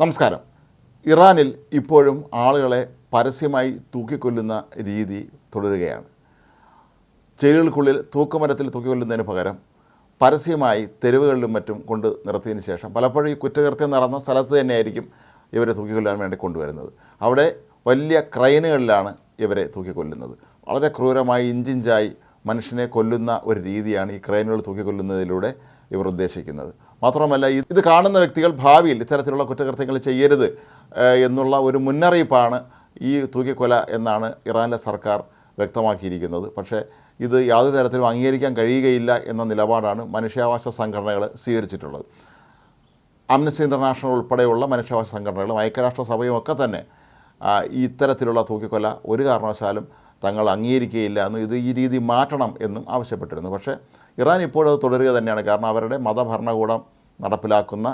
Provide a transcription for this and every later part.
നമസ്കാരം. ഇറാനിൽ ഇപ്പോഴും ആളുകളെ പരസ്യമായി തൂക്കിക്കൊല്ലുന്ന രീതി തുടരുകയാണ്. ജയിലുകൾക്കുള്ളിൽ തൂക്കുമരത്തിൽ തൂക്കിക്കൊല്ലുന്നതിന് പകരം പരസ്യമായി തെരുവുകളിലും മറ്റും കൊണ്ട് നിർത്തിയതിന് ശേഷം പലപ്പോഴും ഈ കുറ്റകൃത്യം നടന്ന സ്ഥലത്ത് തന്നെയായിരിക്കും ഇവരെ തൂക്കിക്കൊല്ലാൻ വേണ്ടി കൊണ്ടുവരുന്നത്. അവിടെ വലിയ ക്രൈനുകളിലാണ് ഇവരെ തൂക്കിക്കൊല്ലുന്നത്. വളരെ ക്രൂരമായി ഇഞ്ചിഞ്ചായി മനുഷ്യനെ കൊല്ലുന്ന ഒരു രീതിയാണ് ഈ ക്രൈനുകൾ തൂക്കിക്കൊല്ലുന്നതിലൂടെ ഇവർ ഉദ്ദേശിക്കുന്നത്. മാത്രമല്ല ഇത് കാണുന്ന വ്യക്തികൾ ഭാവിയിൽ ഇത്തരത്തിലുള്ള കുറ്റകൃത്യങ്ങൾ ചെയ്യരുത് എന്നുള്ള ഒരു മുന്നറിയിപ്പാണ് ഈ തൂക്കിക്കൊല എന്നാണ് ഇറാനിലെ സർക്കാർ വ്യക്തമാക്കിയിരിക്കുന്നത്. പക്ഷേ ഇത് യാതൊരു തരത്തിലും അംഗീകരിക്കാൻ കഴിയുകയില്ല എന്ന നിലപാടാണ് മനുഷ്യാവകാശ സംഘടനകൾ സ്വീകരിച്ചിട്ടുള്ളത്. ആംനസ്റ്റി ഇന്റർനാഷണൽ ഉൾപ്പെടെയുള്ള മനുഷ്യാവകാശ സംഘടനകളും ഐക്യരാഷ്ട്ര സഭയും ഒക്കെ തന്നെ ഇത്തരത്തിലുള്ള തൂക്കിക്കൊല ഒരു കാരണവശാലും തങ്ങൾ അംഗീകരിക്കുകയില്ല എന്നും ഇത് ഈ രീതി മാറ്റണം എന്നും ആവശ്യപ്പെട്ടിരുന്നു. പക്ഷേ ഇറാൻ ഇപ്പോഴും തുടരുക തന്നെയാണ്. കാരണം അവരുടെ മതഭരണകൂടം നടപ്പിലാക്കുന്ന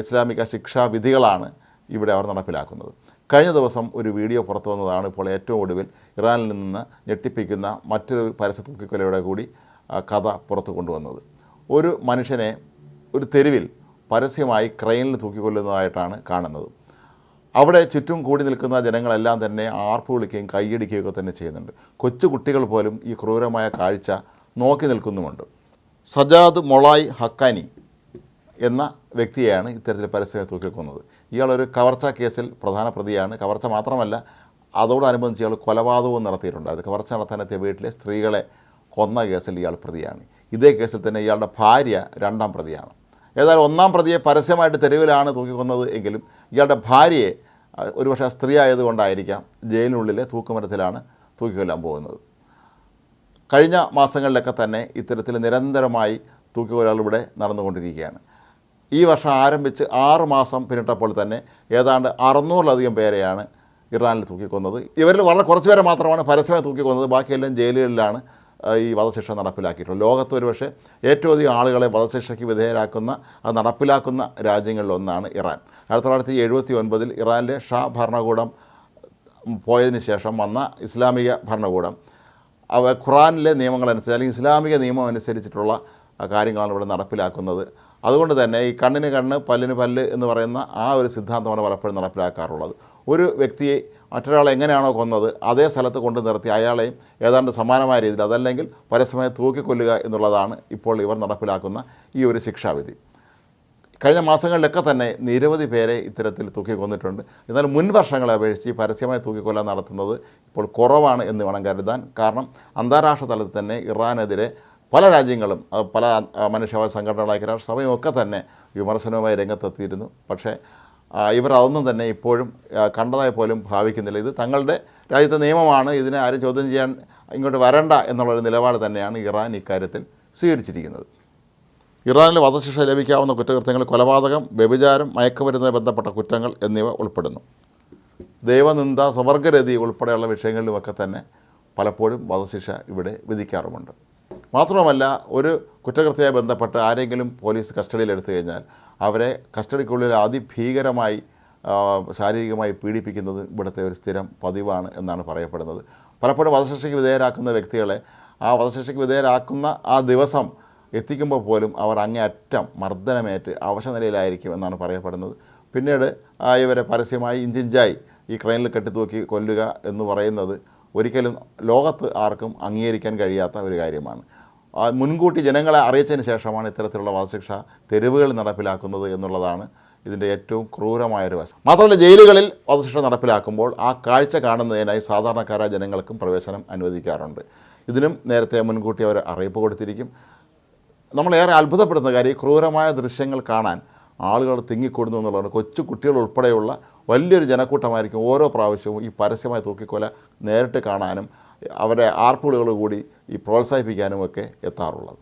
ഇസ്ലാമിക ശിക്ഷാവിധികളാണ് ഇവിടെ അവർ നടപ്പിലാക്കുന്നത്. കഴിഞ്ഞ ദിവസം ഒരു വീഡിയോ പുറത്തു വന്നതാണ് ഇപ്പോൾ ഏറ്റവും ഒടുവിൽ ഇറാനിൽ നിന്ന് ഞെട്ടിപ്പിക്കുന്ന മറ്റൊരു പരസ്യ തൂക്കിക്കൊലയുടെ കൂടി കഥ പുറത്തു കൊണ്ടുവന്നത്. ഒരു മനുഷ്യനെ ഒരു തെരുവിൽ പരസ്യമായി ക്രെയിനിൽ തൂക്കിക്കൊല്ലുന്നതായിട്ടാണ് കാണുന്നത്. അവിടെ ചുറ്റും കൂടി നിൽക്കുന്ന ജനങ്ങളെല്ലാം തന്നെ ആർപ്പ് വിളിക്കുകയും കൈയടിക്കുകയൊക്കെ തന്നെ ചെയ്യുന്നുണ്ട്. കൊച്ചു കുട്ടികൾ പോലും ഈ ക്രൂരമായ കാഴ്ച നോക്കി നിൽക്കുന്നുമുണ്ട്. സജാദ് മൊളായ് ഹക്കാനി എന്ന വ്യക്തിയെയാണ് ഇത്തരത്തിൽ പരസ്യമായി തൂക്കിക്കൊന്നത്. ഇയാളൊരു കവർച്ച കേസിൽ പ്രധാന പ്രതിയാണ്. കവർച്ച മാത്രമല്ല അതോടനുബന്ധിച്ച് ഇയാൾ കൊലപാതകവും നടത്തിയിട്ടുണ്ട്. അത് കവർച്ച നടത്താനെത്തിയ വീട്ടിലെ സ്ത്രീകളെ കൊന്ന കേസിൽ ഇയാൾ പ്രതിയാണ്. ഇതേ കേസിൽ തന്നെ ഇയാളുടെ ഭാര്യ രണ്ടാം പ്രതിയാണ്. ഏതായാലും ഒന്നാം പ്രതിയെ പരസ്യമായിട്ട് തെരുവിലാണ് തൂക്കിക്കൊന്നത് എങ്കിലും ഇയാളുടെ ഭാര്യയെ ഒരുപക്ഷെ സ്ത്രീ ആയതുകൊണ്ടായിരിക്കാം ജയിലിനുള്ളിലെ തൂക്കുമരത്തിലാണ് തൂക്കിക്കൊല്ലാൻ പോകുന്നത്. കഴിഞ്ഞ മാസങ്ങളിലൊക്കെ തന്നെ ഇത്തരത്തിൽ നിരന്തരമായി തൂക്കിക്കൊലകൾ ഇവിടെ നടന്നുകൊണ്ടിരിക്കുകയാണ്. ഈ വർഷം ആരംഭിച്ച് ആറ് മാസം പിന്നിട്ടപ്പോൾ തന്നെ ഏതാണ്ട് അറുന്നൂറിലധികം പേരെയാണ് ഇറാനിൽ തൂക്കിക്കൊന്നത്. ഇവരിൽ വളരെ കുറച്ച് പേരെ മാത്രമാണ് പരസ്യമായി തൂക്കിക്കൊന്നത്. ബാക്കിയെല്ലാം ജയിലുകളിലാണ് ഈ വധശിക്ഷ നടപ്പിലാക്കിയിട്ടുള്ളത്. ലോകത്ത് ഒരുപക്ഷെ ഏറ്റവും അധികം ആളുകളെ വധശിക്ഷയ്ക്ക് വിധേയരാക്കുന്ന അത് നടപ്പിലാക്കുന്ന രാജ്യങ്ങളിലൊന്നാണ് ഇറാൻ. ആയിരത്തി തൊള്ളായിരത്തി എഴുപത്തി ഒൻപതിൽ ഇറാനിലെ ഷാ ഭരണകൂടം പോയതിന് ശേഷം വന്ന ഇസ്ലാമിക ഭരണകൂടം അവ ഖുറാനിലെ നിയമങ്ങളനുസരിച്ച് അല്ലെങ്കിൽ ഇസ്ലാമിക നിയമം അനുസരിച്ചിട്ടുള്ള കാര്യങ്ങളാണ് ഇവിടെ നടപ്പിലാക്കുന്നത്. അതുകൊണ്ട് തന്നെ ഈ കണ്ണിന് കണ്ണ് പല്ലിന് പല്ല് എന്ന് പറയുന്ന ആ ഒരു സിദ്ധാന്തമാണ് പലപ്പോഴും നടപ്പിലാക്കാറുള്ളത്. ഒരു വ്യക്തിയെ മറ്റൊരാളെ എങ്ങനെയാണോ കൊന്നത് അതേ സ്ഥലത്ത് കൊണ്ട് നിർത്തി അയാളെയും ഏതാണ്ട് സമാനമായ രീതിയിൽ അതല്ലെങ്കിൽ പരസ്യമായി തൂക്കിക്കൊല്ലുക എന്നുള്ളതാണ് ഇപ്പോൾ ഇവർ നടപ്പിലാക്കുന്ന ഈ ഒരു ശിക്ഷാവിധി. കഴിഞ്ഞ മാസങ്ങളിലൊക്കെ തന്നെ നിരവധി പേരെ ഇത്തരത്തിൽ തൂക്കി കൊന്നിട്ടുണ്ട് എന്നാൽ മുൻ വർഷങ്ങളെ അപേക്ഷിച്ച് പരസ്യമായി തൂക്കിക്കൊല്ല നടത്തുന്നത് ഇപ്പോൾ കുറവാണ് എന്ന് വേണം കരുതാൻ. കാരണം അന്താരാഷ്ട്ര തലത്തിൽ തന്നെ ഇറാനെതിരെ പല രാജ്യങ്ങളും പല മനുഷ്യാവകാശ സംഘടനകളായ രാഷ്ട്രസഭയും ഒക്കെ തന്നെ വിമർശനവുമായി രംഗത്തെത്തിയിരുന്നു. പക്ഷേ ഇവർ അതൊന്നും തന്നെ ഇപ്പോഴും കണ്ടതായി പോലും ഭാവിക്കുന്നില്ല. ഇത് തങ്ങളുടെ രാജ്യത്തെ നിയമമാണ്. ഇതിനെ ആരും ചോദ്യം ചെയ്യാൻ ഇങ്ങോട്ട് വരണ്ട എന്നുള്ളൊരു നിലപാട് തന്നെയാണ് ഇറാൻ ഇക്കാര്യത്തിൽ സ്വീകരിച്ചിരിക്കുന്നത്. ഇറാനിൽ വധശിക്ഷ ലഭിക്കാവുന്ന കുറ്റകൃത്യങ്ങൾ കൊലപാതകം വ്യഭിചാരം മയക്കുമരുന്നുമായി ബന്ധപ്പെട്ട കുറ്റങ്ങൾ എന്നിവ ഉൾപ്പെടുന്നു. ദൈവനിന്ദ സ്വവർഗരതി ഉൾപ്പെടെയുള്ള വിഷയങ്ങളിലുമൊക്കെ തന്നെ പലപ്പോഴും വധശിക്ഷ ഇവിടെ വിധിക്കാറുമുണ്ട്. മാത്രവുമല്ല ഒരു കുറ്റകൃത്യവുമായി ബന്ധപ്പെട്ട് ആരെങ്കിലും പോലീസ് കസ്റ്റഡിയിൽ എടുത്തു കഴിഞ്ഞാൽ അവരെ കസ്റ്റഡിക്കുള്ളിൽ അതിഭീകരമായി ശാരീരികമായി പീഡിപ്പിക്കുന്നത് ഇവിടുത്തെ ഒരു സ്ഥിരം പതിവാണ് എന്നാണ് പറയപ്പെടുന്നത്. പലപ്പോഴും വധശിക്ഷയ്ക്ക് വിധേയരാക്കുന്ന വ്യക്തികളെ ആ വധശിക്ഷയ്ക്ക് വിധേയരാക്കുന്ന ആ ദിവസം എത്തിക്കുമ്പോൾ പോലും അവർ അങ്ങേയറ്റം മർദ്ദനമേറ്റ് അവശനിലയിലായിരിക്കും എന്നാണ് പറയപ്പെടുന്നത്. പിന്നീട് ഇവരെ പരസ്യമായി ഇഞ്ചിഞ്ചായി ഈ ക്രെയിനിൽ കെട്ടിത്തൂക്കി കൊല്ലുക എന്ന് പറയുന്നത് ഒരിക്കലും ലോകത്ത് ആർക്കും അംഗീകരിക്കാൻ കഴിയാത്ത ഒരു കാര്യമാണ്. മുൻകൂട്ടി ജനങ്ങളെ അറിയിച്ചതിന് ശേഷമാണ് ഇത്തരത്തിലുള്ള വധശിക്ഷ തെരുവുകൾ നടപ്പിലാക്കുന്നത് എന്നുള്ളതാണ് ഇതിന്റെ ഏറ്റവും ക്രൂരമായൊരു വശം. മാത്രമല്ല ജയിലുകളിൽ വധശിക്ഷ നടപ്പിലാക്കുമ്പോൾ ആ കാഴ്ച കാണുന്നതിനായി സാധാരണക്കാരായ ജനങ്ങൾക്കും പ്രവേശനം അനുവദിക്കാറുണ്ട്. ഇതിനും നേരത്തെ മുൻകൂട്ടി അവർ അറിയിപ്പ് കൊടുത്തിരിക്കും. നമ്മളേറെ അത്ഭുതപ്പെടുന്ന കാര്യം ക്രൂരമായ ദൃശ്യങ്ങൾ കാണാൻ ആളുകൾ തിങ്ങിക്കൂടുന്നു എന്നുള്ളതാണ്. കൊച്ചു കുട്ടികൾ ഉൾപ്പെടെയുള്ള വലിയൊരു ജനക്കൂട്ടമായിരിക്കും ഓരോ പ്രാവശ്യവും ഈ പരസ്യമായ തൂക്കിക്കൊല നേരിട്ട് കാണാനും അവരെ ആർപ്പുകൾ കൂടി ഈ പ്രോത്സാഹിപ്പിക്കാനുമൊക്കെ എത്താറുള്ളത്.